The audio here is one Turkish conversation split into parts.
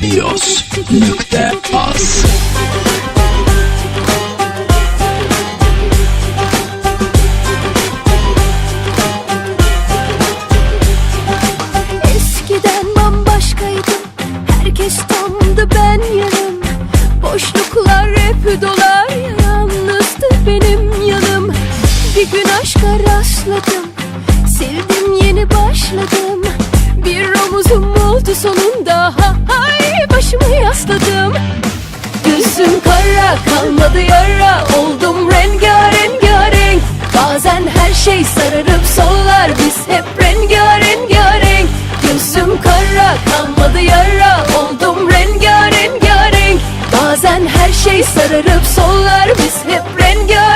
Dios.az Eskiden bambaşkaydım Herkes tamdı ben yarım Boşluklar hep dolar aşka rastladım Sevdim yeni başladım. Bir omuzum oldu sonunda. Ha, Hay başımı yasladım. Gözüm kara kalmadı yara. Oldum rengarenk Bazen her şey sararıp sollar. Biz hep rengarenk Gözüm kara kalmadı yara. Oldum rengarenk Bazen her şey sararıp sollar. Biz hep rengarenk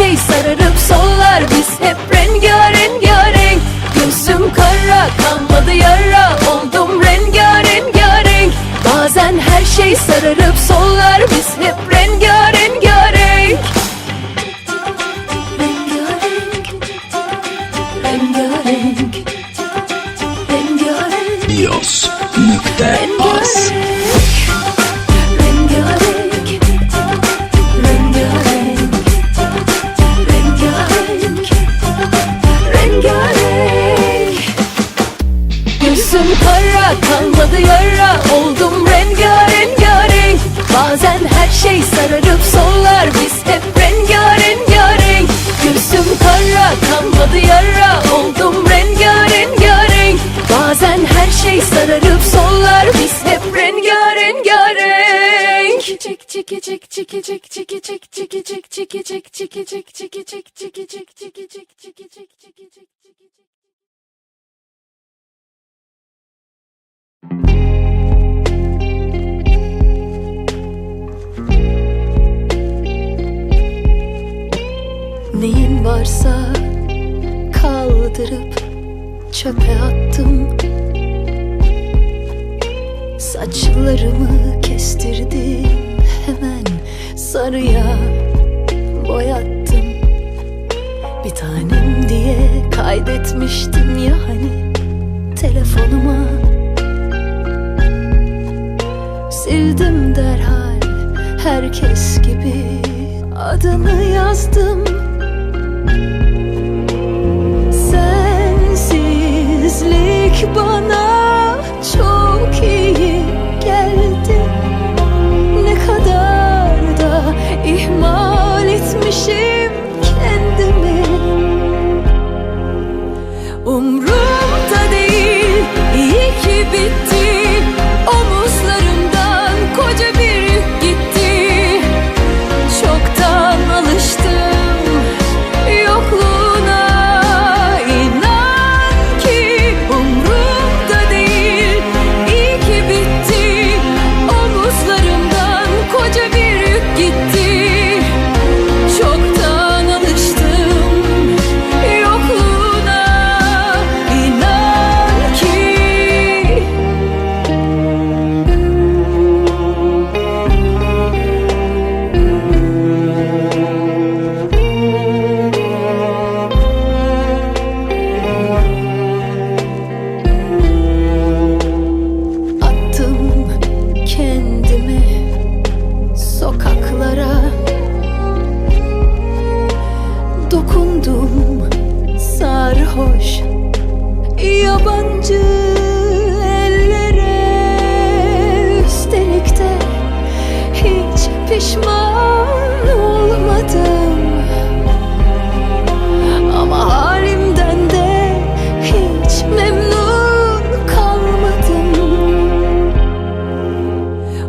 şey sararıp sollar Biz hep rengarenk Gözüm kara kalmadı yara. Oldum rengarenk Bazen her şey sararıp sollar Biz hep her şey sararıp sollar Biz hep rengarenk Gözüm kara kalmadı yara Oldum rengarenk Bazen her şey sararıp sollar Biz hep rengarenk Çiki çiki çiki çiki çiki çiki çiki çiki çiki çiki çiki çiki çiki çiki çiki çiki çiki çiki çiki çiki Neyin varsa kaldırıp çöpe attım. Saçlarımı kestirdim hemen sarıya boyattım. Bir tanem diye kaydetmiştim ya hani telefonuma. Sildim derhal herkes gibi adını yazdım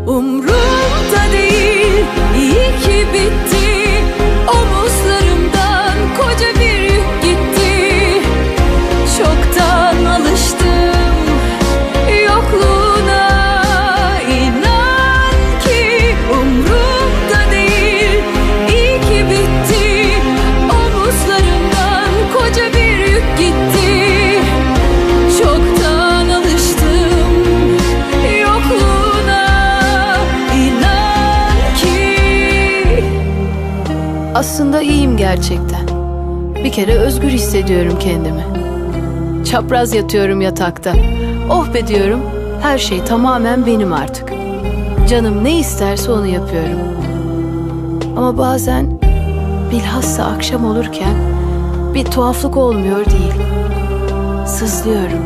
Umrumda değil iyi ki bitti Aslında iyiyim gerçekten. Bir kere özgür hissediyorum kendimi. Çapraz yatıyorum yatakta. Oh be diyorum, her şey tamamen benim artık. Canım ne isterse onu yapıyorum. Ama bazen bilhassa akşam olurken bir tuhaflık olmuyor değil. Sızlıyorum.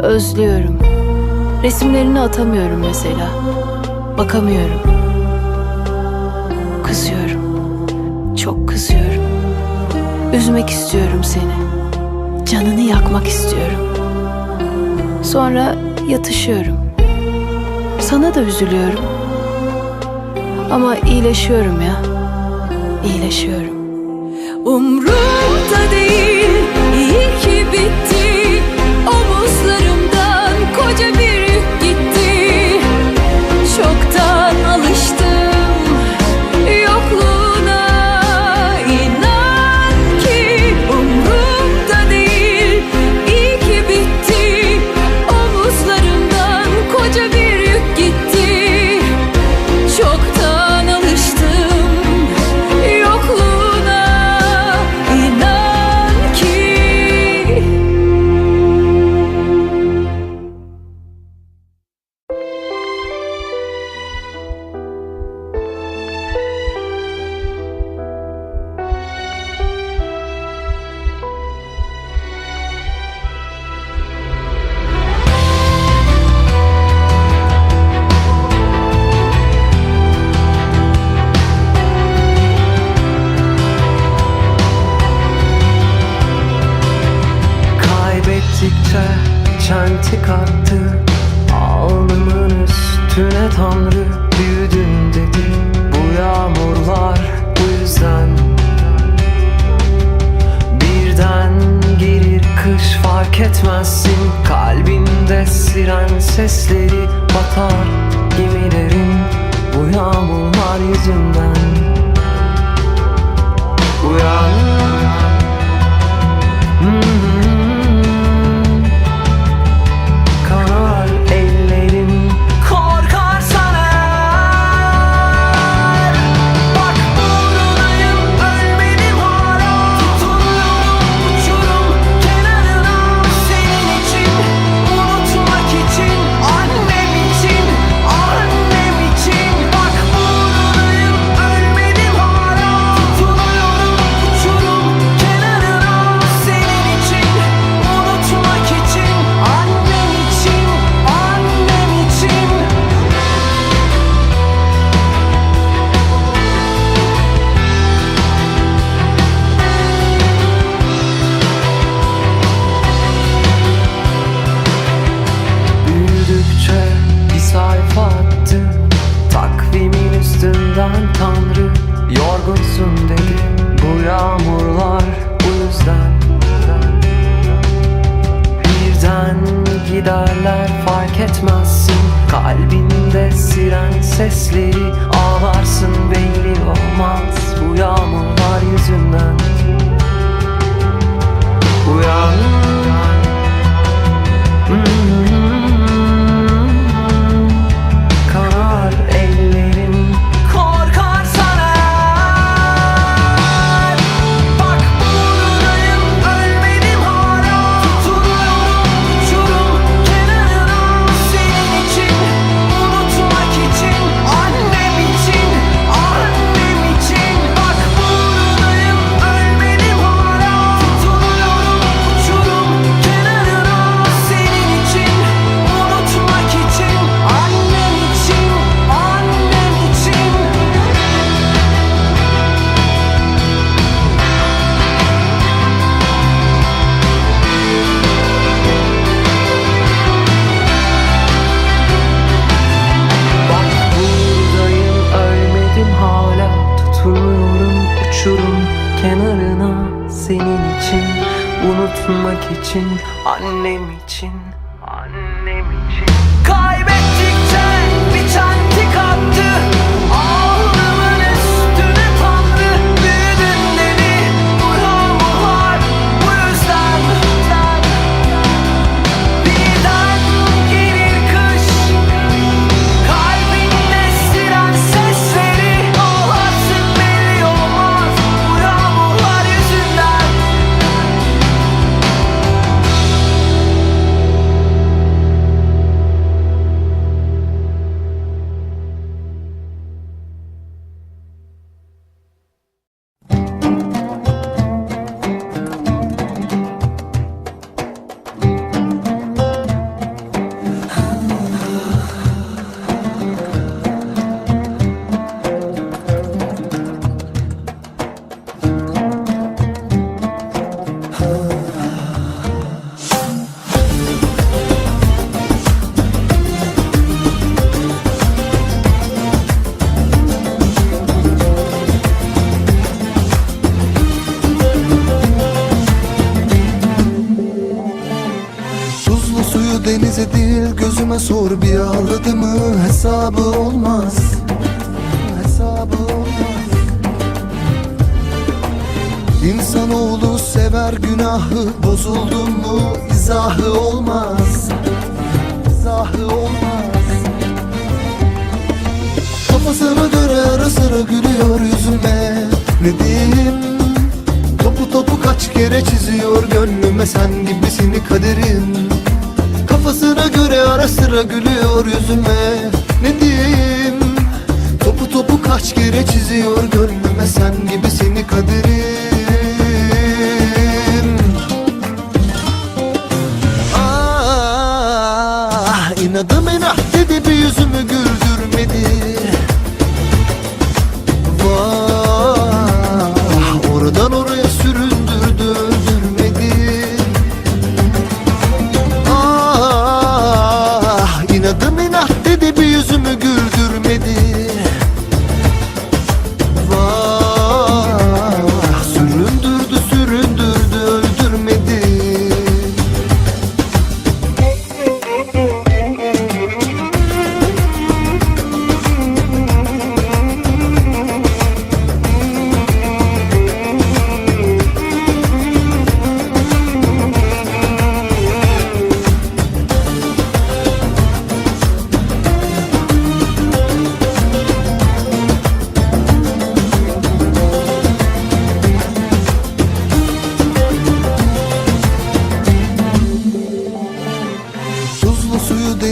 Özlüyorum. Resimlerini atamıyorum mesela. Bakamıyorum. Kızıyorum kızıyorum. Üzmek istiyorum seni. Canını yakmak istiyorum. Sonra yatışıyorum. Sana da üzülüyorum. Ama iyileşiyorum ya. İyileşiyorum. Umrumda değil. batar Gemilerim bu yağmurlar yüzünden. unutmak için Annem için. Annem için. Kaybettim. Gözüme sor. Bir ağladı mı? Hesabı olmaz. Hesabı olmaz. İnsanoğlu sever günahı. Bozuldun mu? İzahı olmaz. İzahı olmaz. Kafasına göre ara sıra gülüyor yüzüme. Ne diyeyim? Topu topu kaç kere çiziyor gönlüme. Sen gibisini kaderim Kafasına göre ara sıra gülüyor yüzüme. Ne diyeyim? Topu topu kaç kere çiziyor gönlüme Sen gibisini kaderim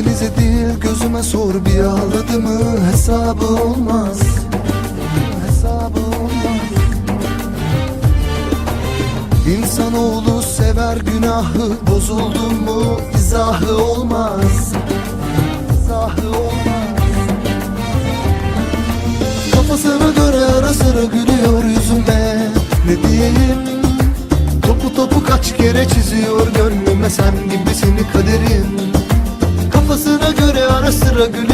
denize değil gözüme sor. Bir ağladı mı? Hesabı olmaz. Hesabı olmaz. İnsanoğlu sever günahı. Bozuldun mu? İzahı olmaz. İzahı olmaz. Kafasına göre ara sıra gülüyor yüzüme. Ne diyeyim? Topu topu kaç kere çiziyor. Gönlüme Sen gibisini kaderim ara sıra